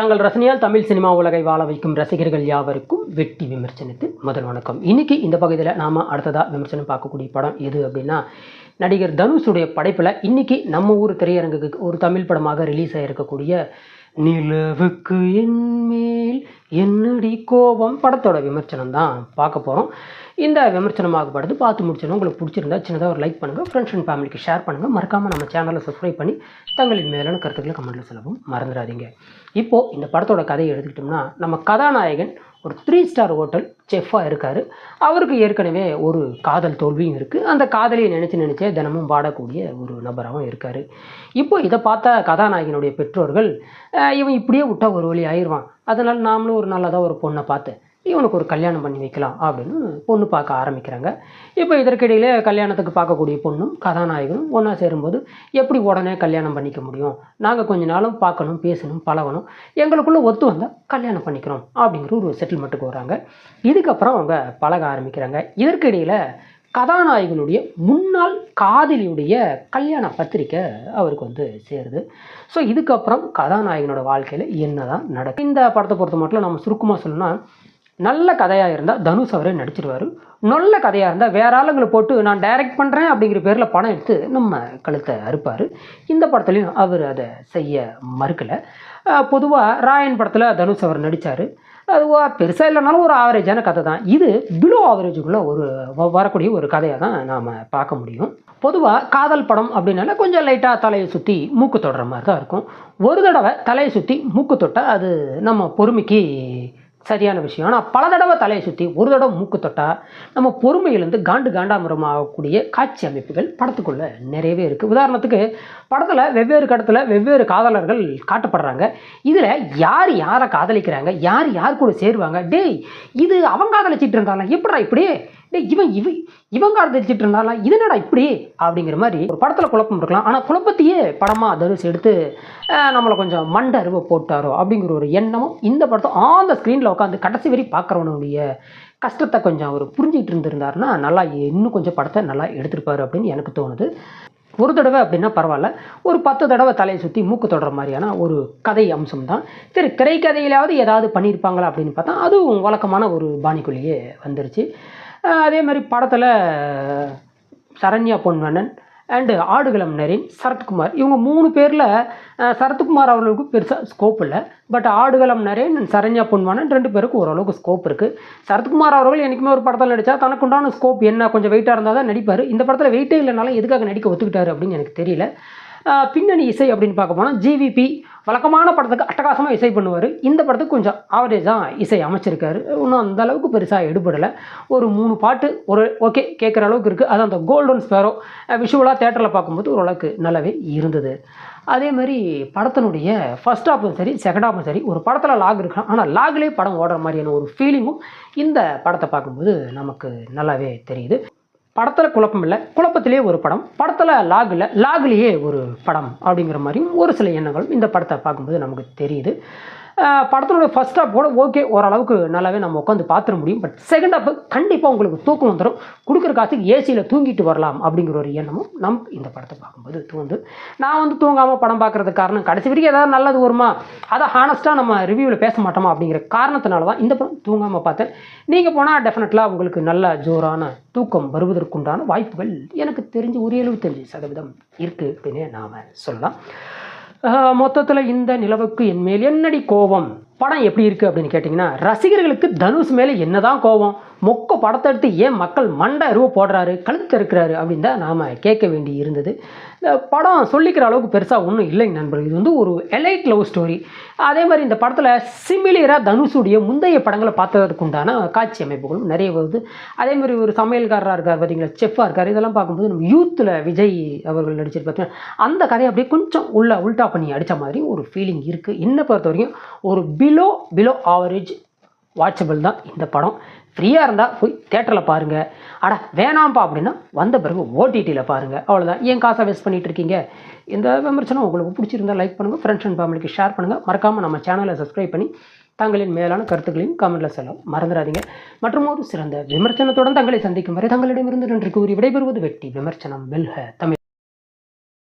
தங்கள் ரசனையால் தமிழ் சினிமா உலகை வாழ வைக்கும் ரசிகர்கள் யாவருக்கும் வெட்டி விமர்சனத்தில் முதல் வணக்கம். இன்னைக்கு இந்த பகுதியில் நாம் அடுத்ததாக விமர்சனம் பார்க்கக்கூடிய படம் எது அப்படின்னா நடிகர் தனுஷுடைய படைப்பில் இன்னைக்கு நம்ம ஊர் திரையரங்குக்கு ஒரு தமிழ் படமாக ரிலீஸ் ஆகிருக்கக்கூடிய நிலவுக்கு என்மேல் என்னடி கோபம்? படத்தோட விமர்சனம் தான் பார்க்க போகிறோம் இந்த விமர்சனமாகப்படுது பார்த்து முடிச்சோன்னா உங்களுக்கு பிடிச்சிருந்தா சின்னதாக ஒரு லைக் பண்ணுங்கள் ஃப்ரெண்ட்ஸ் அண்ட் ஃபேமிலிக்கு ஷேர் பண்ணுங்கள் மறக்காமல் நம்ம சேனலை சப்ஸ்கிரைப் பண்ணி தங்களின் மேலான கருத்துக்களை கமெண்ட்டில் சொல்லவும் மறந்துடாதீங்க. இப்போது இந்த படத்தோட கதையை எடுத்துக்கிட்டோம்னா நம்ம கதாநாயகன் ஒரு த்ரீ ஸ்டார் ஹோட்டல் செஃப்பாக இருக்கார். அவருக்கு ஏற்கனவே ஒரு காதல் தோல்வியும் இருக்குது அந்த காதலியை நினச்சி நினச்சே தினமும் பாடக்கூடிய ஒரு நபராகவும் இருக்கார். இப்போ இதை பார்த்த கதாநாயகனுடைய பெற்றோர்கள் இவன் இப்படியே விட்டா ஒரு வழி ஆயிடுவான். அதனால் நாமளும் ஒரு நல்லதாக ஒரு பொண்ணை பார்த்து இவனுக்கு ஒரு கல்யாணம் பண்ணி வைக்கலாம் அப்படின்னு பொண்ணு பார்க்க ஆரம்பிக்கிறாங்க. இப்போ இதற்கிடையில் கல்யாணத்துக்கு பார்க்கக்கூடிய பொண்ணும் கதாநாயகனும் ஒன்றா சேரும்போது எப்படி உடனே கல்யாணம் பண்ணிக்க முடியும்? நாங்கள் கொஞ்ச நாளும் பார்க்கணும் பேசணும் பழகணும். எங்களுக்குள்ளே ஒத்து வந்தால் கல்யாணம் பண்ணிக்கிறோம் அப்படிங்கிற ஒரு செட்டில்மெண்ட்டுக்கு வராங்க. இதுக்கப்புறம் அவங்க பழக ஆரம்பிக்கிறாங்க. இதற்கிடையில் கதாநாயகனுடைய முன்னாள் காதலியுடைய கல்யாண பத்திரிக்கை அவருக்கு வந்து சேருது. ஸோ இதுக்கப்புறம் கதாநாயகனோட வாழ்க்கையில் என்னதான் நடக்கும்? இந்த படத்தை பொறுத்த மட்டும் நம்ம சுருக்கமாக சொல்லணும்னா நல்ல கதையாக இருந்தால் தனுஷ் அவரே நடிச்சிருவார். நல்ல கதையாக இருந்தால் வேற ஆளுங்களை போட்டு நான் டைரக்ட் பண்ணுறேன் அப்படிங்கிற பேரில் பணம் எடுத்து நம்ம கழுத்தை அறுப்பார். இந்த படத்துலையும் அவர் அதை செய்ய மறுக்கலை. பொதுவாக ராயன் படத்தில் தனுஷ் அவர் நடித்தார் அது பெருசாக இல்லைனாலும் ஒரு ஆவரேஜான கதை தான். இது பிலோ ஆவரேஜுக்குள்ளே ஒரு வ- வரக்கூடிய ஒரு கதையாக தான் நாம் பார்க்க முடியும். பொதுவாக காதல் படம் அப்படின்னால கொஞ்சம் லைட்டாக தலையை சுற்றி மூக்கு தொடுற மாதிரி தான் இருக்கும். ஒரு தடவை தலையை சுற்றி மூக்கு தொட்டால் அது நம்ம பொறுமைக்கு சரியான விஷயம். ஆனால் பல தடவை தலையை சுற்றி ஒரு தடவை மூக்கு தொட்டால் நம்ம பொறுமையிலேருந்து காண்டு காண்டாமிரம் ஆகக்கூடிய காட்சி அமைப்புகள் படத்துக்குள்ளே நிறையவே இருக்குது உதாரணத்துக்கு படத்தில் வெவ்வேறு கடத்தில் வெவ்வேறு காதலர்கள் காட்டப்படுறாங்க. இதில் யார் யாரை காதலிக்கிறாங்க? யார் யார் கூட சேருவாங்க? டேய் இது அவன் காதலிச்சிட்டு இருந்தாலும் எப்படிடா இப்படி டே இவன் இவ இவன் காதலிச்சிட்டு இருந்தாலும் இதனடா இப்படி? அப்படிங்கிற மாதிரி ஒரு படத்தில் குழப்பம் இருக்கலாம். ஆனால் குழப்பத்தையே படமாக தனுஷ் எடுத்து நம்மளை கொஞ்சம் மண்ட அருவை போட்டாரோ அப்படிங்கிற ஒரு எண்ணமும் இந்த படத்தை ஆன் த ஸ்க்ரீனில் உட்காந்து கடைசி வரி பார்க்குறவனுடைய கஷ்டத்தை கொஞ்சம் அவர் புரிஞ்சிக்கிட்டு இருந்திருந்தாருன்னா நல்லா இன்னும் கொஞ்சம் படத்தை நல்லா எடுத்திருப்பாரு அப்படின்னு எனக்கு தோணுது. ஒரு தடவை அப்படின்னா பரவாயில்ல. ஒரு பத்து தடவை தலையை சுற்றி மூக்கு தொடர மாதிரியான ஒரு கதை அம்சம் தான் சரி திரைக்கதையிலாவது ஏதாவது பண்ணியிருப்பாங்களா அப்படின்னு பார்த்தா அதுவும் வழக்கமான ஒரு பாணிக்குள்ளேயே வந்துருச்சு. அதே மாதிரி படத்தில் சரண்யா பொன்வண்ணன் அண்டு ஆடுகளம் நரேன் சரத்குமார். இவங்க மூணு பேரில் சரத்குமார் அவர்களுக்கு பெருசாக ஸ்கோப் இல்லை. பட் ஆடுகளம் நரேன் சரண்யா பொன்வண்ணன் ரெண்டு பேருக்கும் ஓரளவுக்கு ஸ்கோப் இருக்குது சரத்குமார் அவர்கள் என்றைக்குமே ஒரு படத்தில் நடித்தா தனக்குண்டான ஸ்கோப் என்ன கொஞ்சம் வெயிட்டாக இருந்தால் தான் நடிப்பார். இந்த படத்தில் வெயிட்டே இல்லைனாலும் எதுக்காக நடிக்க ஒத்துக்கிட்டாரு அப்படின்னு எனக்கு தெரியல. பின்னணி இசை அப்படின்னு பார்க்க போனால் ஜிவிபி வழக்கமான படத்துக்கு அட்டகாசமாக இசை பண்ணுவார். இந்த படத்துக்கு கொஞ்சம் ஆவரேஜாக இசை அமைச்சிருக்காரு. இன்னும் அந்த அளவுக்கு பெருசாக எடுபடலை. ஒரு மூணு பாட்டு ஒரு ஓகே கேட்குற அளவுக்கு இருக்குது அது அந்த கோல்டன் ஸ்பேரோ விஷுவலாக தேட்டரில் பார்க்கும்போது ஓரளவுக்கு நல்லாவே இருந்தது. அதே மாதிரி படத்தினுடைய ஃபஸ்ட் ஹாஃபும் சரி செகண்ட் ஹாஃபும் சரி ஒரு படத்தில் லாக் இருக்கலாம் ஆனால் லாக்லேயே படம் ஓடுற மாதிரியான ஒரு ஃபீலிங்கும் இந்த படத்தை பார்க்கும்போது நமக்கு நல்லாவே தெரியுது. படத்தில் குழப்பம் இல்லை. குழப்பத்திலே ஒரு படம் படத்தில் லாக் இல்லை லாக்லேயே ஒரு படம் அப்படிங்கிற மாதிரியும் ஒரு சில எண்ணங்களும் இந்த படத்தை பார்க்கும்போது நமக்கு தெரியுது. படத்தினுடைய ஃபர்ஸ்ட் ஹாப் கூட ஓகே ஓரளவுக்கு நல்லாவே நம்ம உட்காந்து பார்த்துட முடியும். பட் செகண்ட் ஹாப் கண்டிப்பாக உங்களுக்கு தூக்கம் வந்துடும் கொடுக்குற காசுக்கு ஏசியில் தூங்கிட்டு வரலாம் அப்படிங்கிற ஒரு எண்ணமும் நம் இந்த படத்தை பார்க்கும்போது தோணுது நான் வந்து தூங்காமல் படம் பார்க்குறது காரணம் கடைசி வரைக்கும் ஏதாவது நல்லது வருமா? அதை ஹானஸ்ட்டாக நம்ம ரிவ்யூவில் பேச மாட்டோமா அப்படிங்கிற காரணத்தினால தான் இந்த படம் தூங்காமல் பார்த்தேன். நீங்கள் போனால் டெஃபினெட்லாக உங்களுக்கு நல்ல ஜோரான தூக்கம் வருவதற்குண்டான வாய்ப்புகள் எனக்கு தெரிஞ்சு ஒரு எழுபத்தஞ்சு சதவீதம் இருக்குது அப்படின்னு நாம் சொல்லலாம். மொத்தத்தில் இந்த நிலவுக்கு என் மேல் என்னடி கோபம்? படம் எப்படி இருக்குது அப்படின்னு கேட்டிங்கன்னா ரசிகர்களுக்கு தனுஷ் மேலே என்னதான் கோபம் மொக்க படத்தை எடுத்து ஏன் மக்கள் மண்டை அருவ போடுறாரு கழுத்து இருக்கிறாரு அப்படின்னு தான் நாம் கேட்க வேண்டி இருந்தது. இந்த படம் சொல்லிக்கிற அளவுக்கு பெருசாக ஒன்றும் இல்லைங்க நண்பர்கள். இது வந்து ஒரு எலைட் லவ் ஸ்டோரி அதே மாதிரி இந்த படத்தில் சிமிலியராக தனுஷுடைய முந்தைய படங்களை பார்த்ததற்கு உண்டான காட்சி அமைப்புகளும் நிறைய வருது. அதே மாதிரி ஒரு சமையல்காரராக இருக்கார் பார்த்தீங்களா? செஃப்பாக இருக்கார். இதெல்லாம் பார்க்கும்போது நம்ம யூத்தில் விஜய் அவர்கள் நடிச்சிரு பார்த்தீங்கன்னா அந்த கதையை அப்படியே கொஞ்சம் உள்ள உல்டா பண்ணி அடித்த மாதிரி ஒரு ஃபீலிங் இருக்குது என்னை பொறுத்த வரைக்கும் ஒரு பிலோ பிலோ ஆவரேஜ் வாட்சபிள் தான் இந்த படம். ஃப்ரீயாக இருந்தால் போய் தேட்டரில் பாருங்கள் அட வேணாம்ப்பா அப்படின்னா வந்த பிறகு ஓடிடியில் பாருங்கள் அவ்வளோதான் ஏன் காசை வேஸ்ட் பண்ணிட்டு இருக்கீங்க? இந்த விமர்சனம் உங்களுக்கு பிடிச்சிருந்தா லைக் பண்ணுங்கள் ஃப்ரெண்ட்ஸ் அண்ட் ஃபேமிலிக்கு ஷேர் பண்ணுங்கள் மறக்காமல் நம்ம சேனலை சப்ஸ்கிரைப் பண்ணி தங்களின் மேலான கருத்துக்களையும் கமெண்ட்டில் சொல்ல மறந்துடாதீங்க. மற்றும் ஒரு சிறந்த விமர்சனத்துடன் தங்களை சந்திக்கும் வரை தங்களிடமிருந்து நன்றி கூறி விடைபெறுவது வெட்டி விமர்சனம். வெல்க தமிழ்.